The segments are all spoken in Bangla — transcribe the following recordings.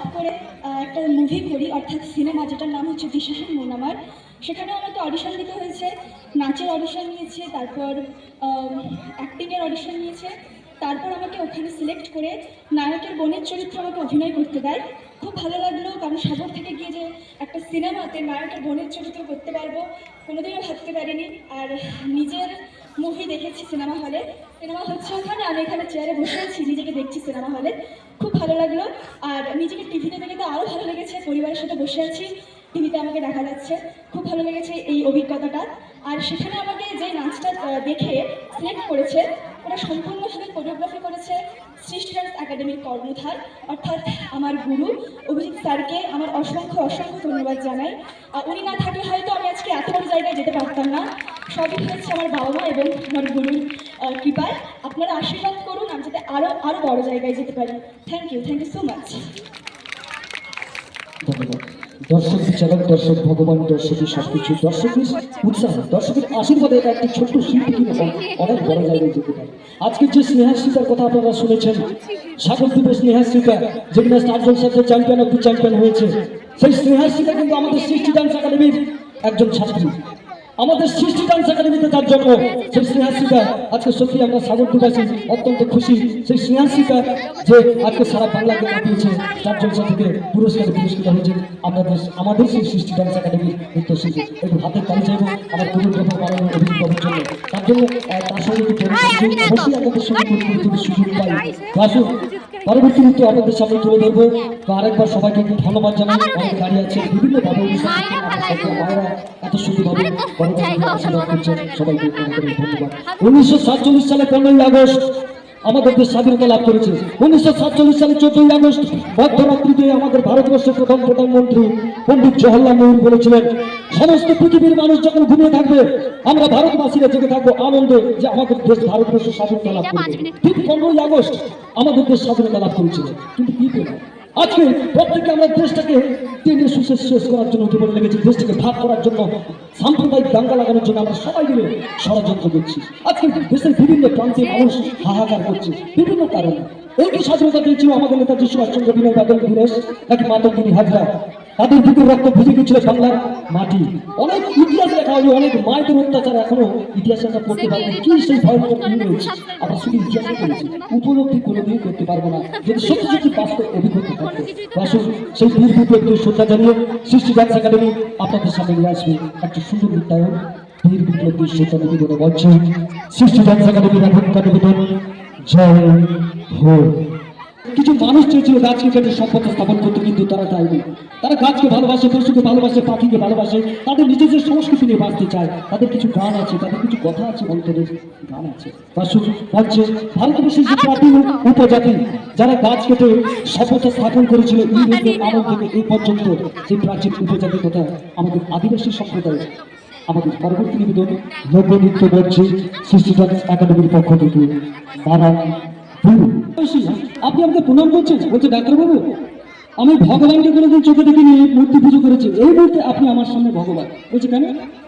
করে একটা মুভি করি, অর্থাৎ সিনেমা যেটার নাম হচ্ছে দিশাহীন মন আমার। সেখানে আমাকে অডিশন দিতে হয়েছে। নাচের অডিশন নিয়েছে, তারপর অ্যাক্টিংয়ের অডিশন নিয়েছে। তারপর আমাকে ওখানে সিলেক্ট করে নায়কের বোনের চরিত্র আমাকে অভিনয় করতে দেয়। খুব ভালো লাগল, কারণ সাগর থেকে গিয়ে যে একটা সিনেমাতে নায়কের বোনের চরিত্র করতে পারব, কোনোদিনও ভাবতে পারিনি। আর নিজের মুভি দেখেছি সিনেমা হলে। সিনেমা হচ্ছে ওখানে। আমি এখানে চেয়ারে বসে আছি, নিজেকে দেখছি সিনেমা হলে। খুব ভালো লাগল। আর নিজেকে টিভিতে দেখে তো আরও ভালো লেগেছে। পরিবারের সাথে বসে আছি, টিভিতে আমাকে দেখা যাচ্ছে। খুব ভালো লেগেছে এই অভিজ্ঞতাটা। আর সেখানে আমাকে যে নাচটা দেখে সিলেক্ট করেছে ওটা সম্পূর্ণভাবে কোরিওগ্রাফি করেছে সৃষ্টি ডান্স একাডেমির কর্ণধার। অর্থাৎ আমার গুরু অভিজিৎ স্যারকে আমার অসংখ্য অসংখ্য ধন্যবাদ জানাই। উনি না থাকলে হয়তো আমি আজকে এত বড় জায়গায় যেতে পারতাম না। সবই হচ্ছে আমার বাবা মা এবং আমার গুরুর কৃপায়। আপনারা আশীর্বাদ করুন, আমি যাতে আরও আরও বড় জায়গায় যেতে পারি। Thank you thank you so much ধন্যবাদ। দর্শক বিচারক দর্শক ভগবান দর্শকের সবকিছু দর্শকের উৎসাহ, দর্শকের আশীর্বাদে এটা একটি ছোট্ট শিল্পী কিন্তু অনেক বড় জায়গায় যেতে পারে। আজকে যে স্নেহাশ্রিতার কথা আপনারা শুনেছেন সাগর দ্বীপের স্নেহাশ্রিতা যেখানে স্টার জলসাতে চ্যাম্পিয়ন অফ দি চ্যাম্পিয়ন হয়েছে। সেই স্নেহাশ্রিতা কিন্তু আমাদের সৃষ্টি ডান্স একাডেমির একজন ছাত্রী। আমাদের সৃষ্টি ডান্স একাডেমিতে তার জন্ম, সেই স্নেহাশ্রিকা আজকে সত্যি আমরা সাগর দিবাসী অত্যন্ত খুশি। সেই স্নেহাশ্রিকা যে আজকে সারা বাংলাকে কাটিয়েছে তার জলসা থেকে পুরস্কারে পুরস্কৃত হয়েছে আমাদের আমাদের সেই সৃষ্টি ডান্স একাডেমির নৃত্যশিল্পী। একটু হাতের তালি চাইব, আমার কোরিওগ্রাফার বানানোর অভিজ্ঞতার জন্য। তার জন্য তার সঙ্গে অবশ্যই আপনাদের সঙ্গে সুযোগ পাই। আসুন পরবর্তী নৃত্য আপনাদের সামনে তুলে ধরবো। তো আরেকবার সবাইকে একটু ধন্যবাদ জানাই। অনেক দাঁড়িয়ে আছে বিভিন্ন ভাবে এত সুন্দরভাবে সবাইকে ধন্যবাদ। উনিশশো সাতচল্লিশ সালে পনেরোই আগস্ট আমাদের দেশ স্বাধীনতা লাভ করেছে। উনিশশো সাতচল্লিশ সালে চোদ্দই আগস্ট মধ্যরাত্রিতে আমাদের ভারতবর্ষের প্রথম প্রধানমন্ত্রী পণ্ডিত জওয়াহরলাল নেহরু বলেছিলেন সমস্ত পৃথিবীর মানুষ যখন ঘুমিয়ে থাকবে আমরা ভারতবাসীরা জেগে থাকব আনন্দে যে আমাদের দেশ ভারতবর্ষ স্বাধীনতা লাভ করবে। ঠিক পনেরোই আগস্ট আমাদের দেশ স্বাধীনতা লাভ করেছিল। কিন্তু কি পেল আজকে প্রত্যেকে আমরা দেশটাকে তিনি সুশেষ শেষ করার জন্য জীবন লেগেছি, দেশটাকে ভাগ করার জন্য, সাম্প্রদায়িক দাঙ্গা লাগানোর জন্য আমরা সবাই মিলে ষড়যন্ত্র করছি। আজকে দেশের বিভিন্ন প্রান্তে মানুষ হাহাকার করছে, বিভিন্ন কারণে। এই স্বাধীনতা পেয়েছিল আমাদের নেতাজি সুভাষচন্দ্র বিনয় বাদল, দীনেশ, নাকি মাতঙ্গিনী হাজরা। তাদের বুকের রক্ত ভিজে গেছিল বাংলার মাটি। অনেক ইতিহাস লেখা হয়েছে অনেক মায়েদের অত্যাচার এখনও ইতিহাসে আমরা পড়তে পারব কি সেই ভয়ঙ্কর দিন রয়েছে? আমরা শুধু ইতিহাসে করেছি উপলব্ধি কোনোদিন করতে পারব না। যদি সত্যি সত্যি বাস্তব অভিজ্ঞতা থাকবে আসুন সেই বীর একটু শ্রদ্ধা জানিয়ে সৃষ্টি ডান্স একাডেমি আপনাদের সামনে নিয়ে আসবে। একটা সুন্দর নৃত্যায়ন বীর বিপ্লবী শ্রদ্ধা নিবেদনে বলছে সৃষ্টি ডান্স একাডেমির এখনকার নিবেদন জয় কিছু মানুষ চেয়েছিল গাছকে কেটে সম্পদ স্থাপন করতে, কিন্তু তারা চায়নি তারা গাছকে ভালোবাসে, পশুকে ভালোবাসে, পাখিকে ভালোবাসে, তাদের নিজেদের সংস্কৃতি নিয়ে বাঁচতে চায়। তাদের কিছু গান আছে, তাদের কিছু কথা আছে অন্তরের গান আছে। বাসু ভারতবর্ষের যে জাতি উপজাতি, যারা গাছ কেটে সভ্যতা স্থাপন করেছিল, ইংরেজদের আমল থেকে এই পর্যন্ত সেই প্রাচীন উপজাতির কথা আমাদের আদিবাসী সম্প্রদায় আমাদের পরবর্তী নিবেদন লোকনৃত্য বলছে সৃষ্টি ডান্স একাডেমির পক্ষ থেকে। আপনি আমাকে প্রণাম করছেন? বলছে ডাক্তারবাবু আমি ভগবানকে কোনোদিন চোখে দেখিনি মূর্তি পুজো করেছি। এই মুহূর্তে আপনি আমার সামনে ভগবান। বলছে কেন?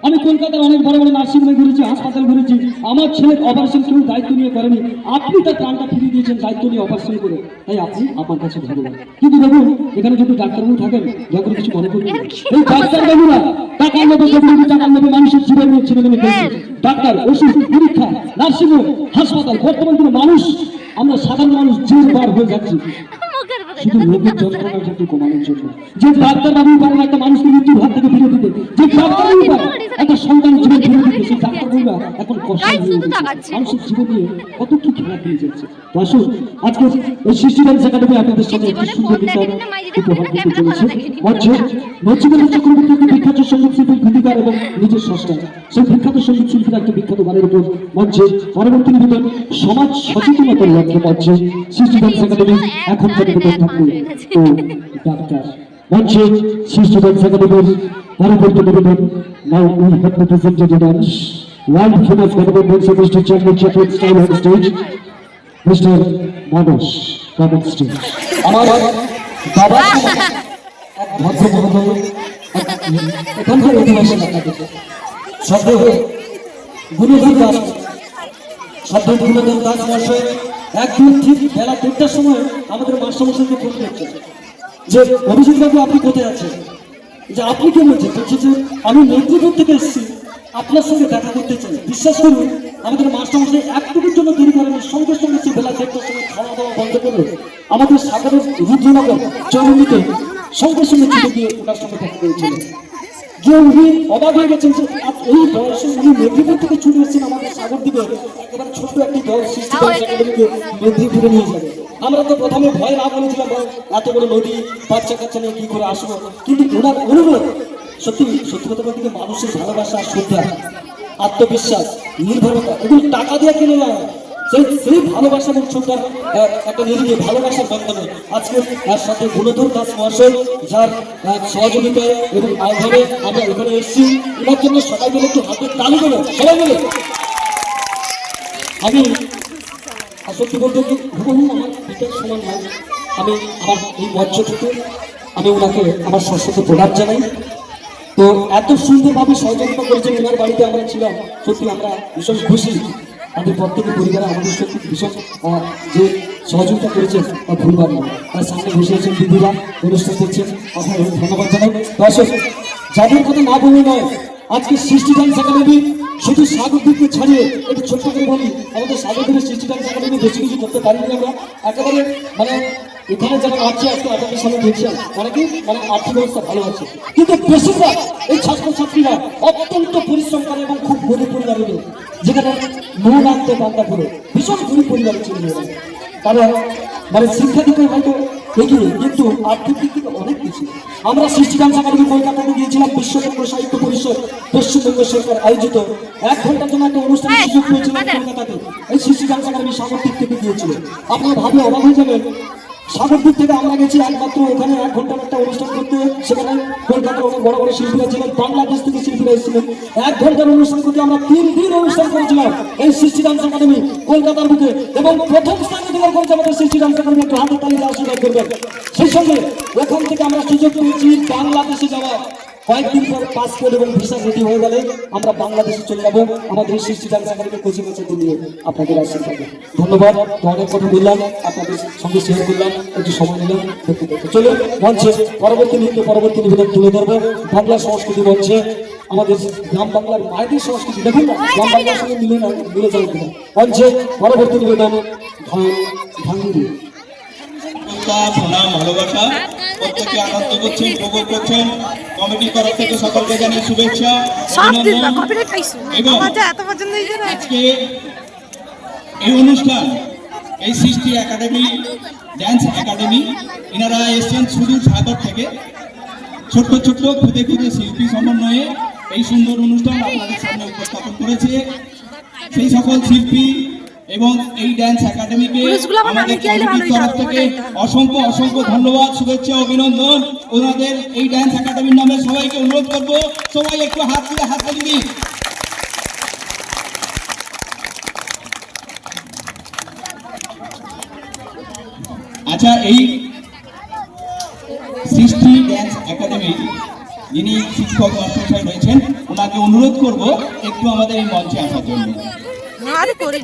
আমি কলকাতার অনেক বড় বড় নার্সিংহোমে ঘুরেছি হাসপাতাল ঘুরেছি। আমার ছেলের অপারেশন কেউ দায়িত্ব নিয়ে করেনি। আপনি তার প্রাণটা ফিরিয়ে দিয়েছেন দায়িত্ব নিয়ে অপারেশন করে। তাই আপনি আমার কাছে ভগবান। কিন্তু দেখুন এখানে যদি ডাক্তারবাবু থাকেন যখন কিছু মনে করবেন এই ডাক্তারবাবুরা টাকা নেবে টাকা নেবে নিয়ে ছেলে মেয়ে ডাক্তার ওষুধ পরীক্ষা নার্সিংহোম হাসপাতাল বর্তমান কোনো মানুষ আমরা সাধারণ মানুষ জোর বার হয়ে যাচ্ছি। শুধু রোগের যন্ত্রণার জন্য কমানোর জন্য। যে ডাক্তার বাবু পারেন একটা মানুষকে মৃত্যুর হাত থেকে ফিরে দিতে যে ডাক্তার বাবু পারেন একটা সন্তান জীবন ফিরে দিতে সেই ডাক্তার বাবুরা এখন কষ্ট মানুষের জীবন নিয়ে কত কি খেলা খেলে যাচ্ছে। তো আসুন আজকে এই সৃষ্টি ডান্স একাডেমি আপনাদের সামনে একটি সুন্দর বিতরণ উপহার দিতে চলেছে মঞ্চে নচিকেন্দ্র চক্রবর্তী একটি বিখ্যাত সংগীত শিল্পী গীতিকার এবং নিজের স্রষ্টা। সেই বিখ্যাত সংগীত শিল্পীর একটি বিখ্যাত গানের উপর মঞ্চে পরবর্তী নিবেদন সমাজ সচেতনতার লক্ষ্যে মঞ্চে সৃষ্টি ডান্স একাডেমি এখনকার নিবেদন থাকবে ও ডাক্তার। মঞ্চে সৃষ্টি ডান্স একাডেমির পরবর্তী নিবেদন now we have presented dance world famous government dance mister champion champion style on stage mister Manas common stage আমার বাবা এক ভদ্র মহোদয় এক- এখানকার অধিবাসী শব্দ গুণধর দাস শব্দ গুণধর দাস মহাশয় একদিন ঠিক বেলা দেড়টার সময় আমাদের মাস্টারমশাইকে ফোন করছে যে অভিজিৎ বাবু আপনি কোথায় আছেন? যে আপনি কে বলছেন বলছে যে আমি মেদিনীপুর থেকে এসেছি। আপনার সঙ্গে দেখা করতে চাই। বিশ্বাস করুন আমাদের মাস্টারমশাই একটুকুর জন্য দেরি করেনি। সঙ্গে সঙ্গে সে বেলা দেড়টার সময় খাওয়া দাওয়া বন্ধ করে আমাদের সাগরের রুদ্রনগর চৌরঙ্গিতে সঙ্গে সঙ্গে ছুটে গিয়ে ওনার সঙ্গে দেখা করেছিলেন যে উনি অবাক হয়ে গেছেন যে এই বয়সে উনি মেদিনীপুর থেকে ছুটে এসেছেন আমাদের সাগর দ্বীপে একেবারে ছোট্ট একটি দল সৃষ্টি করে মেদিনীপুরে নিয়ে যাবে। আমরা তো প্রথমে ভয় না বলেছিলাম এত বড় নদী বাচ্চা কাচ্চা নিয়ে কি করে আসব? কিন্তু ওনার অনুরোধ সত্যি সত্যি কথা বলতে মানুষের ভালোবাসা শ্রদ্ধা আত্মবিশ্বাস নির্ভরতা এগুলো টাকা দিয়ে কিনে না সেই সেই ভালোবাসা এবং শ্রদ্ধার আহ, একটা নিজেকে ভালোবাসার বন্ধনে আজকে তার সাথে গুণধর দাস মহাশয় যার সহযোগিতায় এবং আহ্বানে আমরা এখানে এসেছি। এনার জন্য সবাই মিলে একটু হাতে তালি দেবো সবাই মিলে। আমি সত্যি বলতে কি হুবহু আমার পিতার সমান নয় আমি আমার এই মঞ্চ থেকে আমি ওনাকে, আমার সরস্বতী প্রণাম জানাই। তো এত সুন্দরভাবে সহযোগিতা করেছেন ওনার বাড়িতে আমরা ছিলাম। সত্যি আমরা ভীষণ খুশি। আমাদের প্রত্যেকের পরিবারে আমাদের সত্যি ভীষণ যে সহযোগিতা করেছেন, তা ভুলবার তার সামনে বসে আছেন দিদিরা অনুষ্ঠান করছেন আপনার ধন্যবাদ জানাই। দর্শক, যাদের কথা না বললে নয়, আজকে সৃষ্টি ডান্স একাডেমি শুধু সাগরদ্বীপকে ছাড়িয়ে একটু ছোট্ট করে বলি, আমাদের সাগরদ্বীপের সৃষ্টি ডান্স একাডেমি বেশি কিছু করতে পারিনি আমরা একেবারে মানে এখানে যারা আছে আজকে আপনাদের সামনে দেখছেন অনেকেই মানে আর্থিক অবস্থা ভালো আছে কিন্তু বেশিরভাগ এই ছাত্রছাত্রীরা অত্যন্ত পরিশ্রম করে এবং খুব গরিব পরিবারের। যেখানে মন আনতে বান্দা করে ভীষণ গরিব পরিবারের ছিল। কারণ মানে শিক্ষা দিতে হয়তো এগিয়ে কিন্তু আর্থিক দিক থেকে অনেক কিছু আমরা সৃষ্টি ডান্স একাডেমি কলকাতাতে গিয়েছিলাম বিশ্ববঙ্গ সাহিত্য পরিষদ পশ্চিমবঙ্গ সরকার আয়োজিত। এক ঘণ্টার জন্য একটা অনুষ্ঠান সুযোগ পেয়েছিলাম কলকাতাতে। এই সৃষ্টি ডান্স একাডেমি সামর্থিক থেকে গিয়েছিল। আপনারা ভাবে অবাক হয়ে যাবেন সাগরদ্বীপ থেকে আমরা গেছি একমাত্র ওখানে এক ঘণ্টার একটা অনুষ্ঠান করতে। সেখানে কলকাতার অনেক বড় বড় শিল্পীরা ছিলেন, বাংলাদেশ থেকে শিল্পীরা এসেছিলেন। এক ঘণ্টার অনুষ্ঠান করতে আমরা তিন দিন অনুষ্ঠান করেছিলাম এই সৃষ্টি ডান্স একাডেমি কলকাতার বুকে। এবং প্রথম স্থানে অধিকার করেছে আমাদের সৃষ্টি ডান্স একাডেমি একটু হাতে তালিকা আশীর্বাদ করবেন। সেই সঙ্গে ওখান থেকে আমরা সুযোগ পেয়েছি বাংলাদেশে যাওয়ার। কয়েকদিন পর পাস পাসপোর্ট এবং ভিসা রেডি হয়ে গেলে আমরা বাংলাদেশে চলে যাব। আমাদের সৃষ্টি ডান্স একাডেমি কোচিং আছে নিয়ে আপনাদের আশীর্বাদে। ধন্যবাদ। অনেক কথা বললাম। আপনাদের সঙ্গে শেয়ার করলাম। একটু সময় নিলাম। চলো মঞ্চে পরবর্তী নৃত্য পরবর্তী নিবেদন তুলে ধরবো। বাংলা সংস্কৃতি মঞ্চে আমাদের গ্রাম বাংলার মায়েদের সংস্কৃতি। দেখুন না, গ্রাম বাংলার সঙ্গে মিলে না, মিলে যাবে মঞ্চে পরবর্তী নিবেদন, ধান প্রণাম ভালোবাসা প্রত্যেকে আনন্দ করছেন উপভোগ করছেন। কমিটির তরফ থেকে সকলকে জানিয়ে শুভেচ্ছা এবং আজকে এই অনুষ্ঠান এই সৃষ্টি একাডেমি ড্যান্স একাডেমি এনারা এসছেন সুদূর সাগর থেকে। ছোট্ট ছোট্ট খুদে খুদে শিল্পী সমন্বয়ে এই সুন্দর অনুষ্ঠান আপনাদের সামনে উপস্থাপন করেছে। সেই সকল শিল্পী এবং এই ড্যান্স একাডেমিকে আমাদের কমিটির তরফ থেকে অসংখ্য অসংখ্য ধন্যবাদ শুভেচ্ছা অভিনন্দন। ওনাদের এই ড্যান্স একাডেমির নামে সবাইকে অনুরোধ করব, সবাই একটু হাত তুলে হাত দিন। আচ্ছা এই সৃষ্টি ড্যান্স একাডেমি যিনি শিক্ষক মাস্টারমশাই রয়েছেন, ওনাকে অনুরোধ করব একটু আমাদের এই মঞ্চে আসার জন্য। আরে করি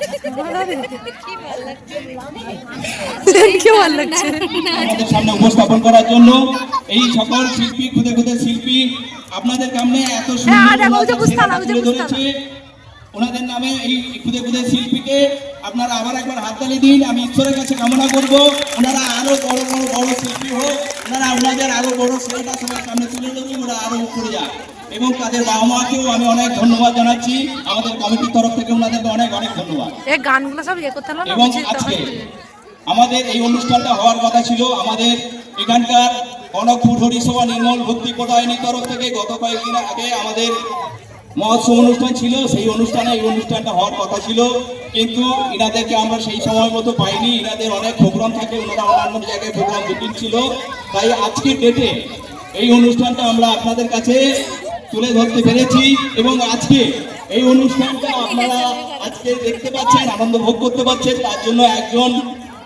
কি ভালো লাগছে। সামনে উপস্থাপন করার জন্য এই সকল শিল্পী খুদে খুদে শিল্পী আপনাদের সামনে এত হ্যাঁ, সুন্দর ওনাদের নামে এই খুদে খুদে শিল্পীকে আপনারা আবার একবার হাততালি দিন আমি ঈশ্বরের কাছে কামনা করব। ওনারা আরও বড় বড় বড় শিল্পী হোক ওনারা ওনাদের আরও বড় শ্রেয়টা সবার সামনে তুলে ধরুন ওরা আরও উপরে যাক। এবং তাদের বাবা মাকেও আমি অনেক ধন্যবাদ জানাচ্ছি। আমাদের কমিটির তরফ থেকে ওনাদেরকে অনেক অনেক ধন্যবাদ। এই গানগুলো সব ইয়ে করতে এবং আজকে আমাদের এই অনুষ্ঠানটা হওয়ার কথা ছিল। আমাদের এখানকার কনকপুর হরিসভা নির্মল ভক্তি প্রদায়নীর তরফ থেকে গত কয়েকদিন আগে আমাদের মহোৎসব অনুষ্ঠান ছিল। সেই অনুষ্ঠানে এই অনুষ্ঠানটা হওয়ার কথা ছিল। কিন্তু এনাদেরকে আমরা সেই সময় মতো পাইনি। এনাদের অনেক প্রোগ্রাম থাকে। ওনারা অন্যান্য জায়গায় প্রোগ্রাম বুকিং ছিল। তাই আজকের ডেটে এই অনুষ্ঠানটা আমরা আপনাদের কাছে তুলে ধরতে পেরেছি এবং আজকে এই অনুষ্ঠানটা আপনারা আজকে দেখতে পাচ্ছেন, আনন্দ ভোগ করতে পারছেন তার জন্য একজন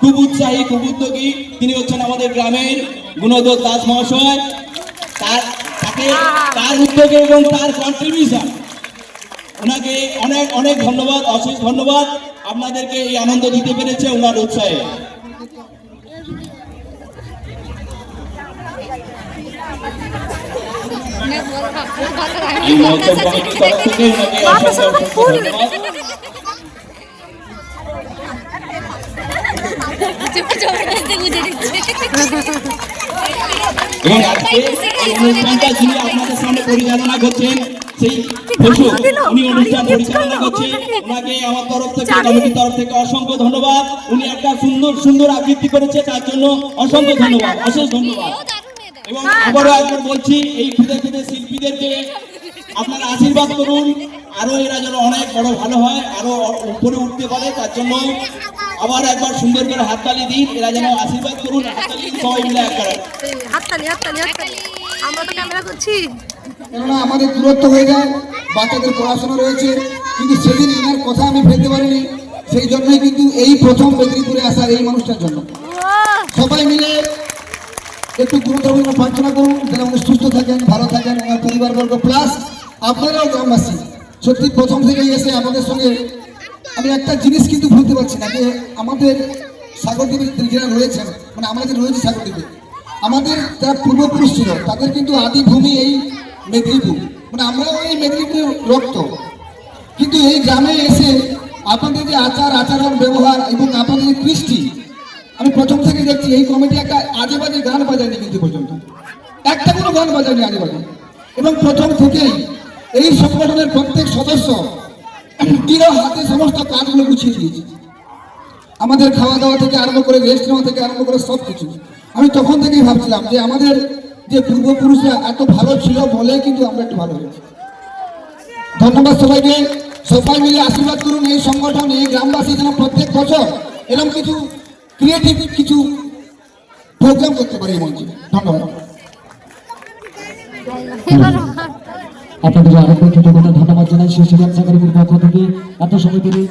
খুব উৎসাহী, খুব উদ্যোগী। তিনি হচ্ছেন আমাদের গ্রামের গুণধর দাস মহাশয়। তার, তাকে, তার উদ্যোগে এবং তার কন্ট্রিবিউশন ওনাকে অনেক অনেক ধন্যবাদ, অশেষ ধন্যবাদ। আপনাদেরকে এই আনন্দ দিতে পেরেছে ওনার উৎসাহে। এবং আজকে এই অনুষ্ঠানটা যিনি আপনাদের সামনে পরিচালনা করছেন সেই বসু উনি অনুষ্ঠান পরিচালনা করছেন। ওনাকে আমার তরফ থেকে কমিটির তরফ থেকে অসংখ্য ধন্যবাদ। উনি একটা সুন্দর সুন্দর আবৃত্তি করেছে তার জন্য অসংখ্য ধন্যবাদ। অশেষ ধন্যবাদ। এবং আবারও একবার বলছি এই খুদে খুদে শিল্পীদেরকে আপনারা আশীর্বাদ করুন। আরও এরা যেন অনেক বড় ভালো হয় আরও উপরে উঠতে পারে তার জন্য আবার একবার সুন্দর করে হাততালি দিন। এরা যেন আশীর্বাদ করুন হাততালি সবাই মিলে একবার হাততালি হাততালি হাততালি। আমরা তো ক্যামেরা করছি। কেননা আমাদের দূরত্ব হয়ে যায় বাচ্চাদের পড়াশোনা রয়েছে কিন্তু সেদিন এনার কথা আমি ফেলতে পারিনি। সেই জন্যই কিন্তু এই প্রথম মেদিনীপুরে আসার এই মানুষটার জন্য। সবাই মিলে একটু গুরুত্বপূর্ণ প্রার্থনা করুন, যেন উনি সুস্থ থাকেন, ভালো থাকেন ওনার পরিবারবর্গ প্লাস আপনারাও গ্রামবাসী। সত্যি, প্রথম থেকেই এসে আমাদের সঙ্গে আমি একটা জিনিস কিন্তু ভুলতে পারছি না, যে আমাদের সাগরদ্বীপে যারা রয়েছেন মানে আমরা যে রয়েছি সাগরদ্বীপে, আমাদের যারা পূর্বপুরুষ ছিল, তাদের কিন্তু আদি ভূমি এই মেদিনীপুর। মানে আমরাও এই মেদিনীপুরের রক্ত। কিন্তু এই গ্রামে এসে আপনাদের যে আচার আচরণ ব্যবহার এবং আপনাদের যে কৃষ্টি আমি প্রথম থেকে দেখছি এই কমিটি একটা আজে বাজে গান বাজায়নি কিন্তু পর্যন্ত। একটা কোনো গান বাজায়নি আজে বাজে এবং প্রথম থেকেই এই সংগঠনের প্রত্যেক সদস্য দৃঢ় হাতে সমস্ত কাজগুলো গুছিয়ে দিয়েছে। আমাদের খাওয়া দাওয়া থেকে আরম্ভ করে রেস্ট নেওয়া থেকে আরম্ভ করে সব কিছু আমি তখন থেকেই ভাবছিলাম যে আমাদের যে পূর্বপুরুষরা এত ভালো ছিল বলে কিন্তু আমরা একটু ভালো হয়েছি। ধন্যবাদ সবাইকে। সবাই মিলে আশীর্বাদ করুন এই সংগঠন, এই গ্রামবাসী যেন প্রত্যেক বছর এরকম কিছু ক্রিয়েটিভ কিছু প্রোগ্রাম করতে পারি এই মঞ্চে। ধন্যবাদ। আপনাদের আরেকবার ধন্যবাদ জানাই। ব্যবসা পক্ষ থেকে এত সময় ধরে